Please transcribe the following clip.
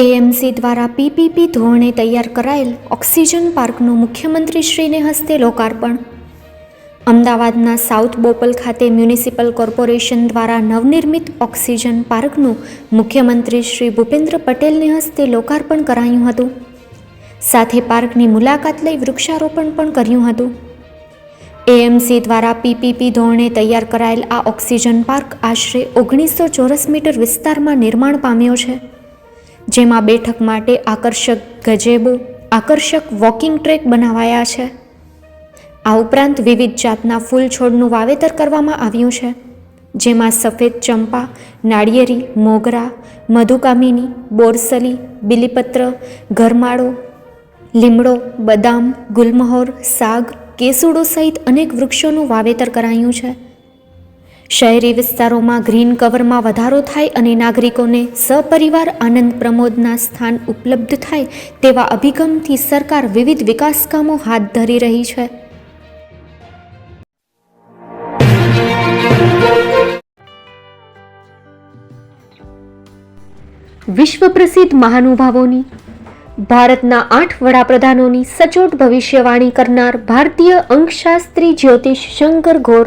AMC દ્વારા PPP ધોરણે તૈયાર કરાયેલ ઓક્સિજન પાર્કનું મુખ્યમંત્રીશ્રીને હસ્તે લોકાર્પણ. અમદાવાદના સાઉથ બોપલ ખાતે મ્યુનિસિપલ કોર્પોરેશન દ્વારા નવનિર્મિત ઓક્સિજન પાર્કનું મુખ્યમંત્રી શ્રી ભૂપેન્દ્ર પટેલને હસ્તે લોકાર્પણ કરાયું હતું. સાથે પાર્કની મુલાકાત લઈ વૃક્ષારોપણ પણ કર્યું હતું. એએમસી દ્વારા પીપીપી ધોરણે તૈયાર કરાયેલ આ ઓક્સિજન પાર્ક આશરે ઓગણીસો ચોરસ મીટર વિસ્તારમાં નિર્માણ પામ્યો છે. જેમાં બેઠક માટે આકર્ષક ગજેબો, આકર્ષક વોકિંગ ટ્રેક બનાવાયા છે. આ ઉપરાંત વિવિધ જાતના ફૂલ છોડનું વાવેતર કરવામાં આવ્યું છે, જેમાં સફેદ ચંપા, નાળિયેરી, મોગરા, મધુકામિની, બોરસલી, બિલીપત્ર ગરમાળો લીમડો, બદામ, ગુલમહોર, સાગ, કેસુડો સહિત અનેક વૃક્ષોનું વાવેતર કરાયું છે. શહેરી વિસ્તારોમાં ગ્રીન કવરમાં વધારો થાય અને નાગરિકોને સપરિવાર આનંદ પ્રમોદના સ્થાન ઉપલબ્ધ થાય તેવા અભિગમથી સરકાર વિવિધ વિકાસ કામો હાથ ધરી રહી છે. વિશ્વ પ્રસિદ્ધ મહાનુભાવોની, ભારતના આઠ વડાપ્રધાનોની સચોટ ભવિષ્યવાણી કરનાર ભારતીય અંકશાસ્ત્રી જ્યોતિષ શંકર ઘોર